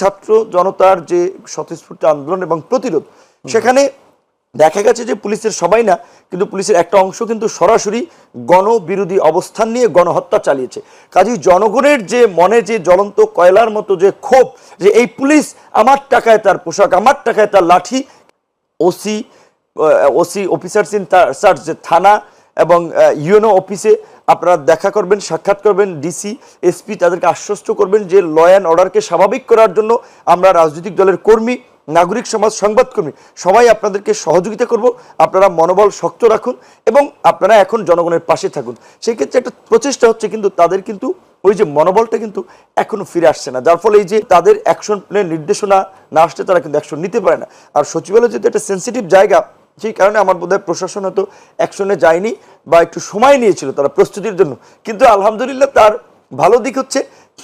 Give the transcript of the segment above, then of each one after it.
ছাত্র জনতার যে স্বতঃস্ফূর্ত আন্দোলন এবং প্রতিরোধ, সেখানে দেখা গেছে যে পুলিশের সবাই না, কিন্তু পুলিশের একটা অংশ কিন্তু সরাসরি গণবিরোধী অবস্থান নিয়ে গণহত্যা চালিয়েছে। কাজেই জনগণের যে মনে যে জ্বলন্ত কয়লার মতো যে ক্ষোভ, যে এই পুলিশ আমার টাকায় তার পোশাক, আমার টাকায় তার লাঠি, OC OC officers in charge যে থানা এবং ইউএনও অফিসে আপনারা দেখা করবেন, সাক্ষাৎ করবেন, ডিসি, এসপি তাদেরকে আশ্বস্ত করবেন যে ল অ্যান্ড অর্ডারকে স্বাভাবিক করার জন্য আমরা রাজনৈতিক দলের কর্মী, নাগরিক সমাজ সংবাদকর্মী, সবাই আপনাদেরকে সহযোগিতা করব। আপনারা মনোবল শক্ত রাখুন এবং আপনারা এখন জনগণের পাশে থাকুন। সেক্ষেত্রে একটা প্রচেষ্টা হচ্ছে কিন্তু তাদের কিন্তু ওই যে মনোবলটা কিন্তু এখনও ফিরে আসছে না। যার ফলে এই যে তাদের অ্যাকশন প্ল্যান নির্দেশনা না আসলে তারা কিন্তু অ্যাকশন নিতে পারে না। আর সচিবালয় যেহেতু একটা সেন্সিটিভ জায়গা, সেই কারণে আমার বোধহয় প্রশাসন হয়তো অ্যাকশনে যায়নি। বা একটু সময় নিয়েছিল তারা প্রস্তুতির জন্য। কিন্তু আলহামদুলিল্লাহ তার ভালো দিক হচ্ছে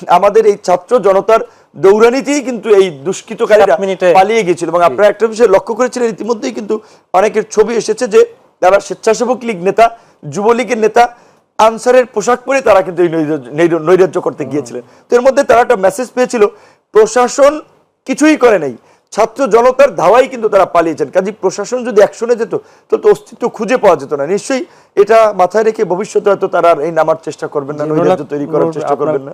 আমাদের এই ছাত্র জনতার দৌড়ানিতেই কিন্তু এই দুষ্কৃতকারীরা পালিয়ে গিয়েছিল এবং আপনারা একটা বিষয় লক্ষ্য করেছিলেন ইতিমধ্যেই কিন্তু অনেকের ছবি এসেছে যে তারা স্বেচ্ছাসেবক লীগ নেতা যুবলীগের নেতা আনসারের পোশাক পরে তারা কিন্তু এই নৈরাজ্য- নৈর- নৈরাজ্য করতে গিয়েছিলেন। তো এর মধ্যে তারা একটা মেসেজ পেয়েছিল প্রশাসন কিছুই করে নাই। ছাত্র জনতার ধাওয়াই কিন্তু তারা পালিয়েছেন। কাজে প্রশাসন যদি অ্যাকশনে যেত তো তো অস্তিত্ব খুঁজে পাওয়া যেত না। নিশ্চয়ই এটা মাথায় রেখে ভবিষ্যতে হয়তো তারা আর এই নামার চেষ্টা করবেন না নৈরাজ্য তৈরি করার চেষ্টা করবেন না।